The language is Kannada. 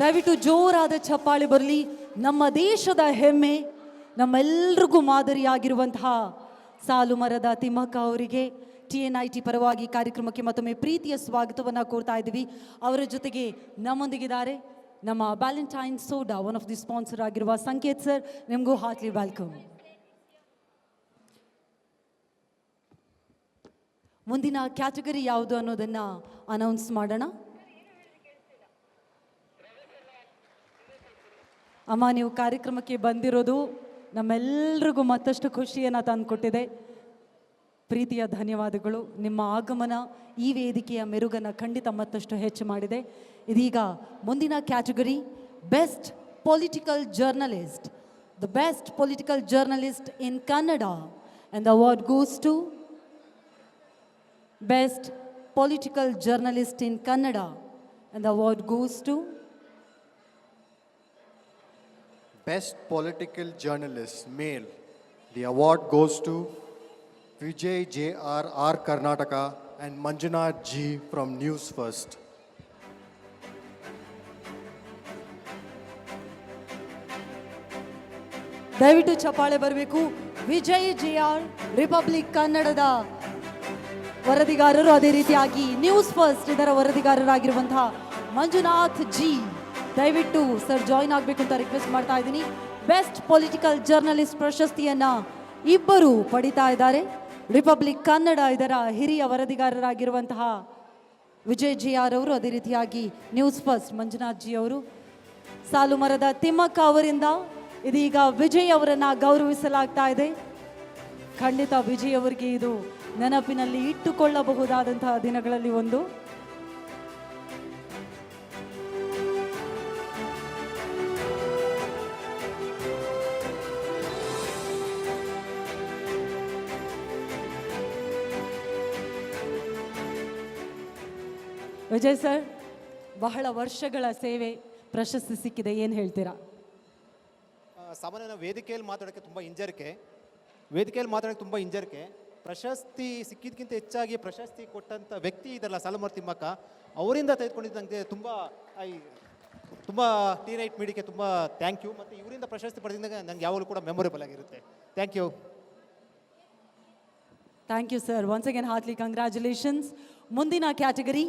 ದಯವಿಟ್ಟು ಜೋರಾದ ಚಪ್ಪಾಳೆ ಬರಲಿ. ನಮ್ಮ ದೇಶದ ಹೆಮ್ಮೆ ನಮ್ಮೆಲ್ರಿಗೂ ಮಾದರಿಯಾಗಿರುವಂತಹ ಸಾಲು ಮರದ ತಿಮ್ಮಕ್ಕ ಅವರಿಗೆ ಟಿ ಎನ್ ಐ ಟಿ ಪರವಾಗಿ ಕಾರ್ಯಕ್ರಮಕ್ಕೆ ಮತ್ತೊಮ್ಮೆ ಪ್ರೀತಿಯ ಸ್ವಾಗತವನ್ನು ಕೋರ್ತಾ ಇದ್ದೀವಿ. ಅವರ ಜೊತೆಗೆ ನಮ್ಮೊಂದಿಗಿದ್ದಾರೆ ನಮ್ಮ Valentine soda one of the sponsor ಆಗಿರುವ ಸಂಕೇತ್ ಸರ್. ನಿಮಗೂ ಹಾರ್ಟ್ಲಿ ವೆಲ್ಕಮ್ ಮುಂದಿನ ಕ್ಯಾಟಗರಿ ಯಾವುದು ಅನ್ನೋದನ್ನು ಅನೌನ್ಸ್ ಮಾಡೋಣ. ಅಮ್ಮ, ನೀವು ಕಾರ್ಯಕ್ರಮಕ್ಕೆ ಬಂದಿರೋದು ನಮ್ಮೆಲ್ರಿಗೂ ಮತ್ತಷ್ಟು ಖುಷಿಯನ್ನು ತಂದುಕೊಟ್ಟಿದೆ. ಪ್ರೀತಿಯ ಧನ್ಯವಾದಗಳು. ನಿಮ್ಮ ಆಗಮನ ಈ ವೇದಿಕೆಯ ಮೆರುಗನ್ನು ಖಂಡಿತ ಮತ್ತಷ್ಟು ಹೆಚ್ಚು ಮಾಡಿದೆ. ಇದೀಗ ಮುಂದಿನ category best political journalist the best political journalist in Kannada and the award goes to best political journalist in Kannada and the award goes to Best Political Journalist, Male. The award goes to Vijay J.R. R. Karnataka and Manjunath G. from News First. ದಯವಿಟ್ಟು ಚಪ್ಪಾಳೆ ಬರಬೇಕು ವಿಜಯ್ ಜಿ ರಿಪಬ್ಲಿಕ್ ಕನ್ನಡದ ವರದಿಗಾರರು ಅದೇ ರೀತಿಯಾಗಿ ನ್ಯೂಸ್ ಫಸ್ಟ್ ಇದರ ವರದಿಗಾರರಾಗಿರುವಂತಹ ಮಂಜುನಾಥ್ ಜಿ ದಯವಿಟ್ಟು ಸರ್ ಜಾಯಿನ್ ಆಗಬೇಕು ಅಂತ ರಿಕ್ವೆಸ್ಟ್ ಮಾಡ್ತಾ ಇದ್ದೀನಿ. ಬೆಸ್ಟ್ ಪೊಲಿಟಿಕಲ್ ಜರ್ನಲಿಸ್ಟ್ ಪ್ರಶಸ್ತಿಯನ್ನ ಇಬ್ಬರು ಪಡಿತಾ ಇದ್ದಾರೆ. ರಿಪಬ್ಲಿಕ್ ಕನ್ನಡ ಇದರ ಹಿರಿಯ ವರದಿಗಾರರಾಗಿರುವಂತಹ ವಿಜಯ್ ಜಿ ಆರ್ ಅವರು, ಅದೇ ರೀತಿಯಾಗಿ ನ್ಯೂಸ್ ಫಸ್ಟ್ ಮಂಜುನಾಥ್ ಜಿ ಅವರು, ಸಾಲು ಮರದ ತಿಮ್ಮಕ್ಕ ಅವರಿಂದ ಇದೀಗ ವಿಜಯ್ ಅವರನ್ನ ಗೌರವಿಸಲಾಗ್ತಾ ಇದೆ. ಖಂಡಿತ ವಿಜಯ್ ಅವರಿಗೆ ಇದು ನೆನಪಿನಲ್ಲಿ ಇಟ್ಟುಕೊಳ್ಳಬಹುದಾದಂತಹ ದಿನಗಳಲ್ಲಿ ಒಂದು. ವಿಜಯ್ ಸರ್ ಬಹಳ ವರ್ಷಗಳ ಸೇವೆ ಪ್ರಶಸ್ತಿ ಸಿಕ್ಕಿದೆ ಏನು ಹೇಳ್ತೀರಾ? ಸಾಮಾನ್ಯ ನಾವು ವೇದಿಕೆಯಲ್ಲಿ ಮಾತಾಡೋಕ್ಕೆ ತುಂಬ ಹಿಂಜರಿಕೆ. ವೇದಿಕೆಯಲ್ಲಿ ಮಾತಾಡೋಕ್ಕೆ ತುಂಬ ಹಿಂಜರಿಕೆ. ಪ್ರಶಸ್ತಿ ಸಿಕ್ಕಿದ್ಕಿಂತ ಹೆಚ್ಚಾಗಿ ಪ್ರಶಸ್ತಿ ಕೊಟ್ಟಂಥ ವ್ಯಕ್ತಿ ಇದಲ್ಲ ಸಲಮರ್ ತಿಮ್ಮಕ್ಕ. ಅವರಿಂದ ತೆಗೆದುಕೊಂಡಿದ್ದು ನನಗೆ ತುಂಬ ಐ ತುಂಬ ಟಿ ನೈಟ್ ತುಂಬ ಥ್ಯಾಂಕ್ ಯು ಮತ್ತು ಇವರಿಂದ ಪ್ರಶಸ್ತಿ ಪಡೆದಾಗ ನನಗೆ ಯಾವಾಗಲೂ ಕೂಡ ಮೆಮೊರೇಬಲ್ ಆಗಿರುತ್ತೆ. Thank you thank you sir once again heartly congratulations ಮುಂದಿನ ಕ್ಯಾಟಗರಿ